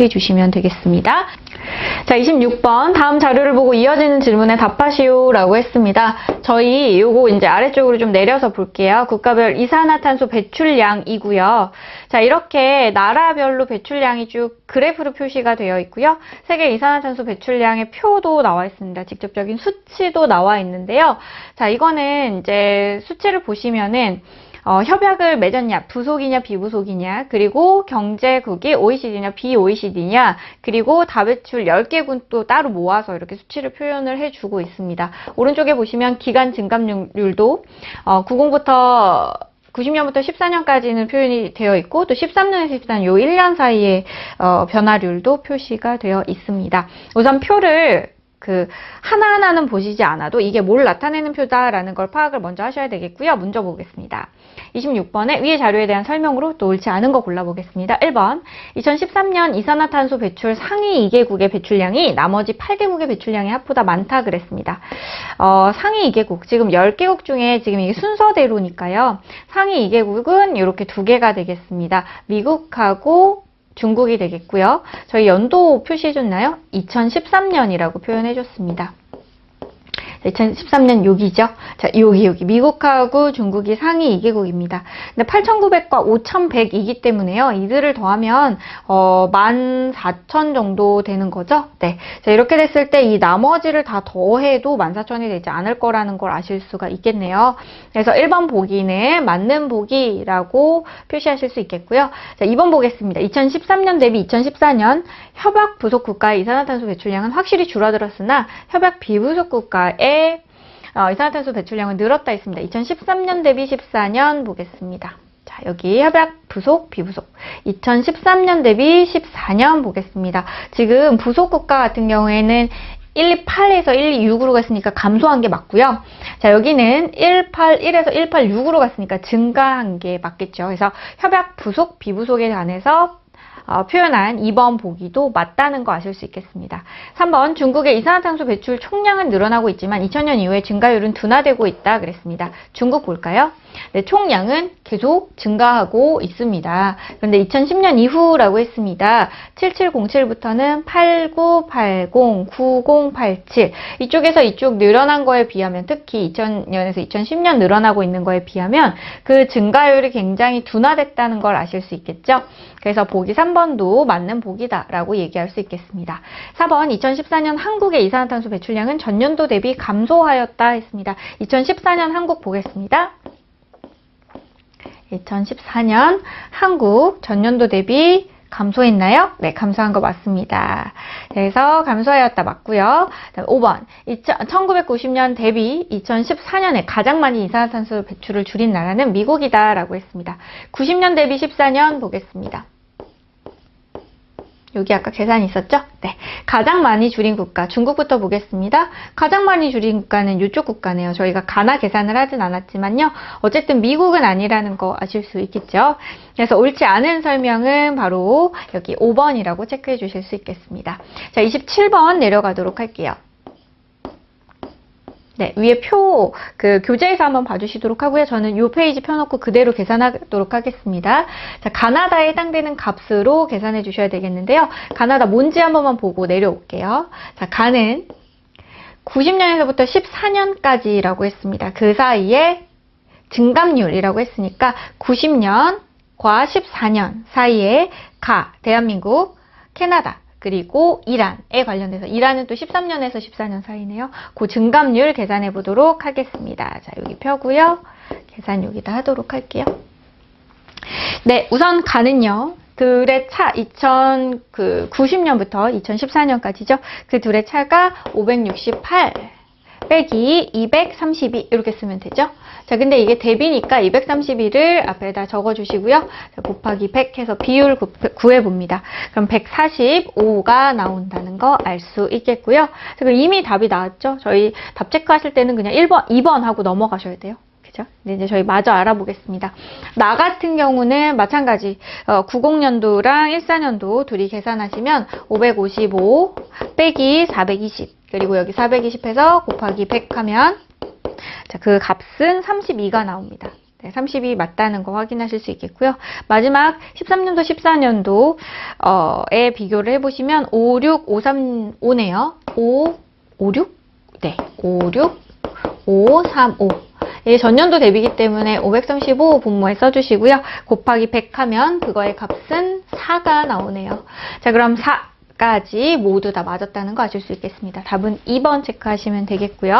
해 주시면 되겠습니다. 자, 26번. 다음 자료를 보고 이어지는 질문에 답하시오. 라고 했습니다. 저희 요거 이제 아래쪽으로 좀 내려서 볼게요. 국가별 이산화탄소 배출량이고요. 자, 이렇게 나라별로 배출량이 쭉 그래프로 표시가 되어 있고요. 세계 이산화탄소 배출량의 표도 나와 있습니다. 직접적인 수치도 나와 있는데요. 자, 이거는 이제 수치를 보시면은 어, 협약을 맺었냐, 부속이냐, 비부속이냐, 그리고 경제국이 OECD냐, BOECD냐, 그리고 다배출 10개군 또 따로 모아서 이렇게 수치를 표현을 해주고 있습니다. 오른쪽에 보시면 기간 증감률도 어, 90부터 90년부터 14년까지는 표현이 되어 있고 또 13년에서 14년 요 1년 사이에 어, 변화율도 표시가 되어 있습니다. 우선 표를 그 하나하나는 보시지 않아도 이게 뭘 나타내는 표다라는 걸 파악을 먼저 하셔야 되겠고요. 문제 보겠습니다. 26번에 위의 자료에 대한 설명으로 또 옳지 않은 거 골라보겠습니다. 1번 2013년 이산화탄소 배출 상위 2개국의 배출량이 나머지 8개국의 배출량의 합보다 많다 그랬습니다. 어, 상위 2개국 지금 10개국 중에 지금 이게 순서대로니까요. 상위 2개국은 이렇게 두 개가 되겠습니다. 미국하고 중국이 되겠고요. 저희 연도 표시해줬나요? 2013년이라고 표현해줬습니다. 2013년 여기죠. 자, 여기, 여기. 미국하고 중국이 상위 2개국입니다. 근데 8,900과 5,100이기 때문에요. 이들을 더하면, 어, 14,000 정도 되는 거죠. 네. 자, 이렇게 됐을 때 이 나머지를 다 더해도 14,000이 되지 않을 거라는 걸 아실 수가 있겠네요. 그래서 1번 보기는 맞는 보기라고 표시하실 수 있겠고요. 자, 2번 보겠습니다. 2013년 대비 2014년 협약 부속 국가의 이산화탄소 배출량은 확실히 줄어들었으나 협약 비부속 국가의 어, 이산화탄소 배출량은 늘었다 했습니다. 2013년 대비 14년 보겠습니다. 자, 여기 협약 부속, 비부속. 2013년 대비 14년 보겠습니다. 지금 부속 국가 같은 경우에는 128에서 126으로 갔으니까 감소한 게 맞고요. 자, 여기는 181에서 186으로 갔으니까 증가한 게 맞겠죠. 그래서 협약 부속, 비부속에 관해서 어, 표현한 2번 보기도 맞다는 거 아실 수 있겠습니다. 3번 중국의 이산화탄소 배출 총량은 늘어나고 있지만 2000년 이후에 증가율은 둔화되고 있다 그랬습니다. 중국 볼까요? 네, 총량은 계속 증가하고 있습니다. 그런데 2010년 이후라고 했습니다. 7707부터는 8980, 9087 이쪽에서 이쪽 늘어난 거에 비하면 특히 2000년에서 2010년 늘어나고 있는 거에 비하면 그 증가율이 굉장히 둔화됐다는 걸 아실 수 있겠죠. 그래서 보기 3 번도 맞는 보기다라고 얘기할 수 있겠습니다. 4번 2014년 한국의 이산화탄소 배출량은 전년도 대비 감소하였다 했습니다. 2014년 한국 보겠습니다. 2014년 한국 전년도 대비 감소했나요? 네, 감소한 거 맞습니다. 그래서 감소하였다 맞고요. 5번 1990년 대비 2014년에 가장 많이 이산화탄소 배출을 줄인 나라는 미국이다 라고 했습니다. 90년 대비 14년 보겠습니다. 여기 아까 계산이 있었죠? 네. 가장 많이 줄인 국가, 중국부터 보겠습니다. 가장 많이 줄인 국가는 이쪽 국가네요. 저희가 가나 계산을 하진 않았지만요. 어쨌든 미국은 아니라는 거 아실 수 있겠죠? 그래서 옳지 않은 설명은 바로 여기 5번이라고 체크해 주실 수 있겠습니다. 자, 27번 내려가도록 할게요. 네, 위에 표, 그, 교재에서 한번 봐주시도록 하고요. 저는 이 페이지 펴놓고 그대로 계산하도록 하겠습니다. 자, 가나다에 해당되는 값으로 계산해 주셔야 되겠는데요. 가나다 뭔지 한 번만 보고 내려올게요. 자, 가는 90년에서부터 14년까지라고 했습니다. 그 사이에 증감률이라고 했으니까 90년과 14년 사이에 가, 대한민국, 캐나다, 그리고 이란에 관련돼서 이란은 또 13년에서 14년 사이네요. 그 증감률 계산해 보도록 하겠습니다. 자, 여기 펴고요. 계산 여기다 하도록 할게요. 네, 우선 가는요. 둘의 차 2090년부터 2014년까지죠. 그 둘의 차가 568 빼기 232 이렇게 쓰면 되죠. 자, 근데 이게 대비니까 232를 앞에다 적어주시고요. 자, 곱하기 100 해서 비율 구해봅니다. 그럼 145가 나온다는 거 알 수 있겠고요. 자, 그럼 이미 답이 나왔죠. 저희 답 체크하실 때는 그냥 1번, 2번 하고 넘어가셔야 돼요. 근데 이제 저희 마저 알아보겠습니다. 나 같은 경우는 마찬가지 어, 90년도랑 14년도 둘이 계산하시면 555 빼기 420 그리고 여기 420해서 곱하기 100 하면 자, 그 값은 32가 나옵니다. 네, 30이 맞다는 거 확인하실 수 있겠고요. 마지막 13년도, 14년도에 비교를 해보시면 5, 6, 5, 3, 5네요. 5, 5, 6? 네, 5, 6, 5, 3, 5. 예, 전년도 대비기 때문에 535 분모에 써주시고요. 곱하기 100 하면 그거의 값은 4가 나오네요. 자, 그럼 4 까지 모두 다 맞았다는 거 아실 수 있겠습니다. 답은 2번 체크하시면 되겠고요.